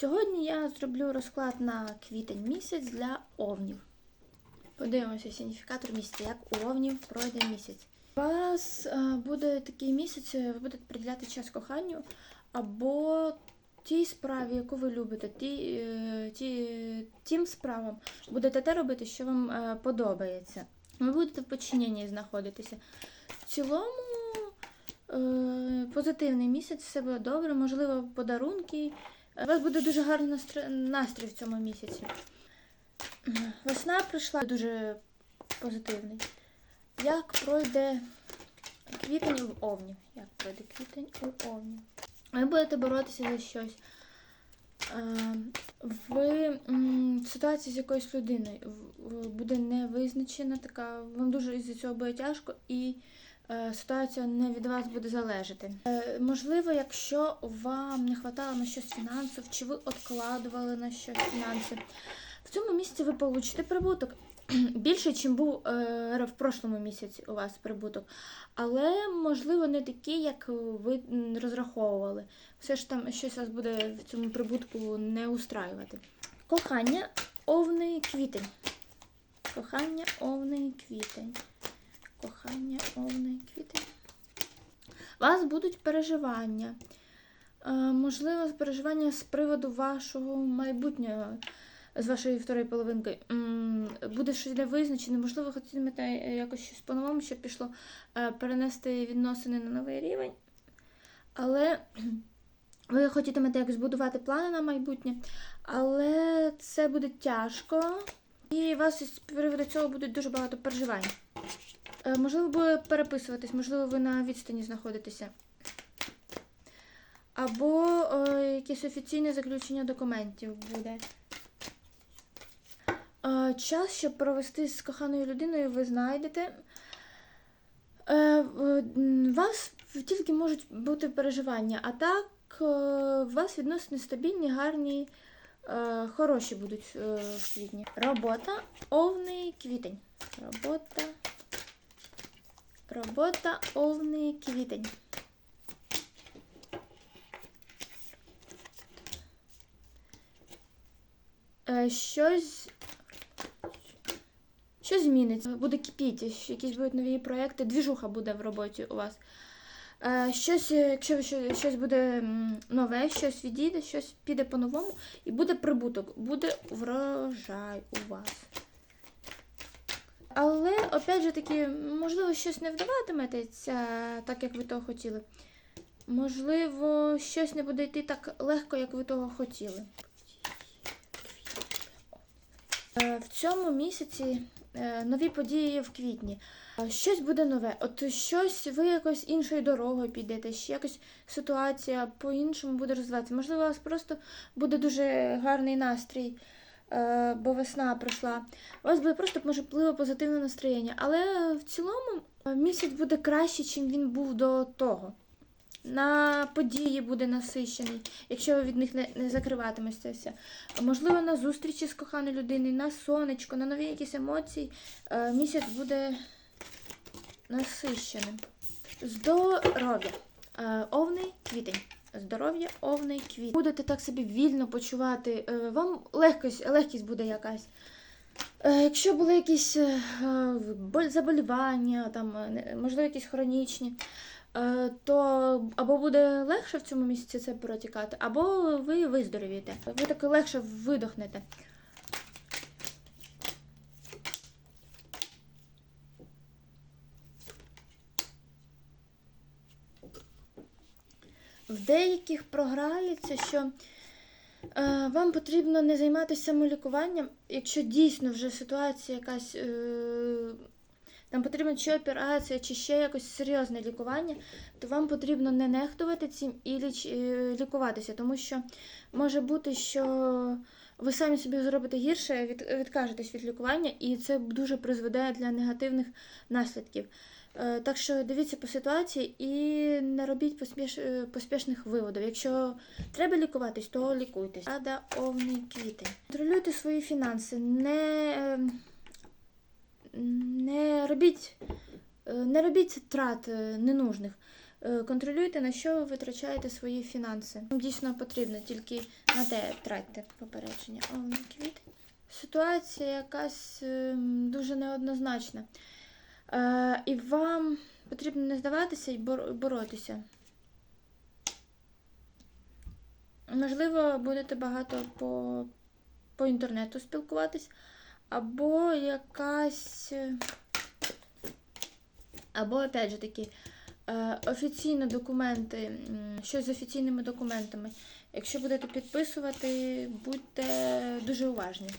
Сьогодні я зроблю розклад на квітень місяць для овнів. Подивимося сигніфікатор місяця, як у овнів пройде місяць. У вас е, буде такий місяць, е, ви будете приділяти час коханню або тій справі, яку ви любите, ті, е, ті, тим справам будете те робити, що вам подобається. Ви будете в подчиненні знаходитися. В цілому позитивний місяць, все буде добре, можливо, подарунки. У вас буде дуже гарний настрій в цьому місяці. Весна прийшла дуже позитивний. Як пройде квітень в овні? Як пройде квітень у овні? Ви будете боротися за щось. Е, Ви ситуація з якоюсь людиною буде невизначена, така, вам дуже із-за цього буде тяжко, і е, ситуація не від вас буде залежати. Е, можливо, якщо вам не вистачало на щось фінансів, чи ви откладували на щось фінанси, в цьому місяці ви получите прибуток. Більше, ніж був е, в прошлому місяці у вас прибуток. Але, можливо, не такий, як ви розраховували. Все ж там щось вас буде в цьому прибутку не устраювати. Кохання овний квітень. Кохання овний квітень. Кохання овний квітень. У вас будуть переживання. Е, можливо, переживання з приводу вашого майбутнього з вашої второї половинки буде щось невизначене, можливо, хотітимете е, якось щось по-новому, щоб пішло е, перенести відносини на новий рівень. Але ви хотітимете якось будувати плани на майбутнє, але це буде тяжко, і у вас із приводу цього буде дуже багато переживань. Е, Можливо, буде переписуватись, можливо, ви на відстані знаходитеся. Або е, якесь офіційне заключення документів буде. Е, Час, щоб провести з коханою людиною, ви знайдете. Е, вас тільки можуть бути переживання, а так е, у вас відносини стабільні, гарні, е, хороші будуть е, в квітні. Робота овний квітень. Робота. Робота овний квітень. Е, Щось що зміниться? Буде кипіти, якісь будуть нові проекти, двіжуха буде в роботі у вас. Е, щось, е, якщо щось буде нове, щось відійде, щось піде по-новому, і буде прибуток, буде врожай у вас. Але, опять же таки, можливо, щось не вдаватиметься так, як ви того хотіли. Можливо, щось не буде йти так легко, як ви того хотіли. Е, В цьому місяці е, нові події в квітні. Е, Щось буде нове. От щось ви якось іншою дорогою підете, ще якось ситуація по-іншому буде розвиватися. Можливо, у вас просто буде дуже гарний настрій, бо весна пройшла. У вас буде просто можливо позитивне настроєння. Але в цілому е, місяць буде краще, ніж він був до того. На події буде насичений, якщо ви від них не, не закриватиметеся. Можливо, на зустрічі з коханою людиною, на сонечко, на нові якісь емоції. е, Місяць буде насиченим. Здоров'я. Е, Овний квітень. Здоров'я, овний квіт. Будете так собі вільно почувати. е, Вам легкість, легкість буде якась. Е, Якщо були якісь е, заболівання, там, можливо, якісь хронічні, то або буде легше в цьому місяці це протікати, або ви виздоровієте. Ви таки легше видохнете. В деяких програється, що е, вам потрібно не займатися самолікуванням, якщо дійсно вже ситуація якась. Е, там потрібна чи операція, чи ще якось серйозне лікування, то вам потрібно не нехтувати цим і е, лікуватися, тому що може бути, що ви самі собі зробите гірше, від, відкажетесь від лікування, і це дуже призведе для негативних наслідків. Е, Так що дивіться по ситуації і не робіть поспіш, е, поспішних виводів. Якщо треба лікуватись, то лікуйтесь. Рада овний квітень. Контролюйте свої фінанси. Не, е, не робіть, е, не робіть трат е, ненужних. Е, Контролюйте, на що ви витрачаєте свої фінанси. Дійсно потрібно, тільки на те тратьте попередження. Овни квіти. Ситуація якась дуже неоднозначна. І вам потрібно не здаватися і боротися. Можливо, будете багато по, по інтернету спілкуватись, або якась. е, Або, опять же таки, е, офіційні документи, щось з офіційними документами. Якщо будете підписувати, будьте дуже уважні.